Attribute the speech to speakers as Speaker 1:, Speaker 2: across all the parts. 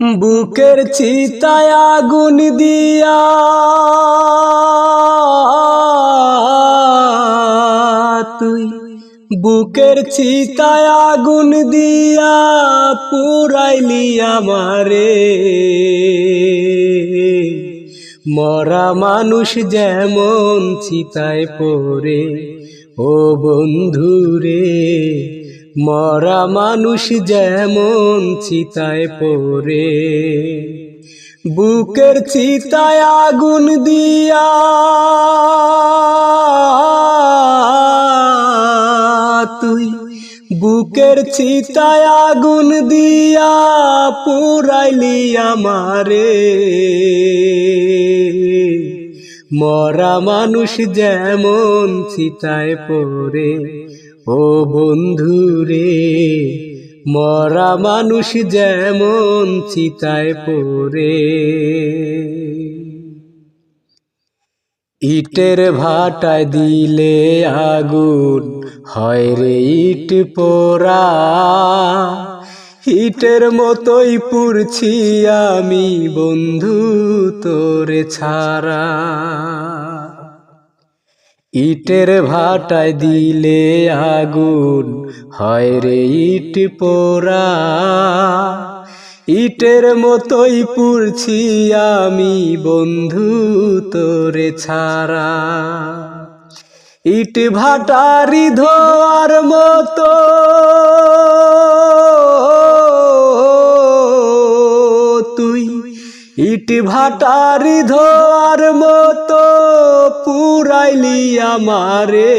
Speaker 1: বুকের চিতায় আগুন দিয়া। তুই বুকের চিতায় আগুন দিয়া পুরাইলি আমারে। মরা মানুষ যেমন চিতায় পড়ে, ও বন্ধুরে, মরা মানুষ যেমন চিতায় পড়ে। বুকের চিতায় আগুন দিয়া তুই, বুকের চিতায় আগুন দিয়া পুরাইলি আমারে। মরা মানুষ যেমন চিতায় পড়ে, ও বন্ধু রে, মরা মানুষ যেমন চিতায় পড়ে। ইটের ভাটায় দিলে আগুন, হয় রে ইট পোড়া। ইটের মতোই পুড়ছি আমি, বন্ধু তোরে ছাড়া। ইটের ভাটায় দিলে আগুন, হয় রে ইট পোড়া। ইটের মতোই পুড়ছি আমি, বন্ধু তোরে ছাড়া। ইট ভাটারি ধোয়ার মতো ইট ভাটারি ধোয়ার মতো পুরাইলি আমারে।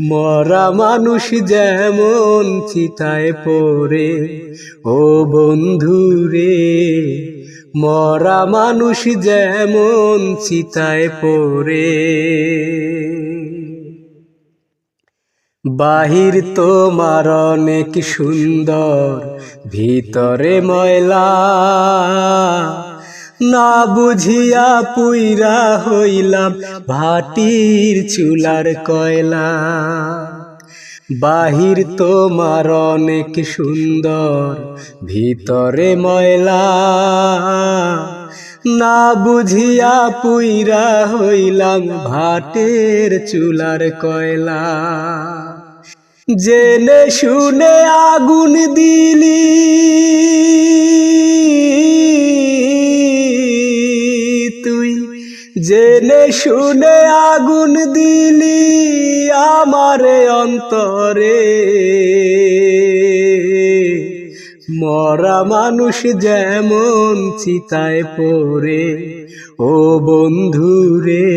Speaker 1: মরা মানুষ যেমন চিতায় পড়ে, ও বন্ধুরে মরা মানুষ যেমন চিতায় পড়ে। বাহির তোমার অনেক সুন্দর, ভিতরে ময়লা। না বুঝিয়া পুইরা হইলাম ভাটির চুলার কয়লা। বাহির তোমার অনেক সুন্দর, ভিতরে ময়লা। না বুঝিয়া পুইরা হইলাম ভাটের চুলার কয়লা। জেনে শুনে আগুন দিলি। তুই জেনে শুনে আগুন দিলি আমারে অন্তরে। মরা মানুষ যেমন চিতায় পড়ে, ও বন্ধুরে,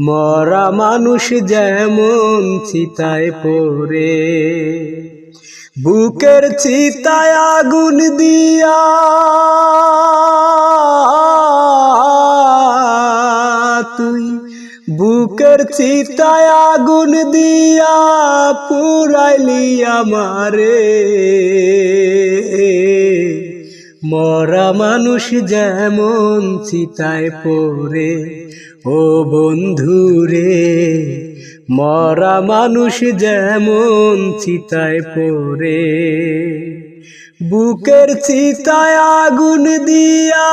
Speaker 1: মরা মানুষ যেমন চিতায় পড়ে। বুকের চিতায় আগুন দিয়া তুই বুকের চিতায় আগুন দিয়া পুরাইলি আমারে। মরা মানুষ যেমন চিতায় পড়ে, ও বন্ধু রে মরা মানুষ যেমন চিতায় পড়ে। বুকের চিতায় আগুন দিয়া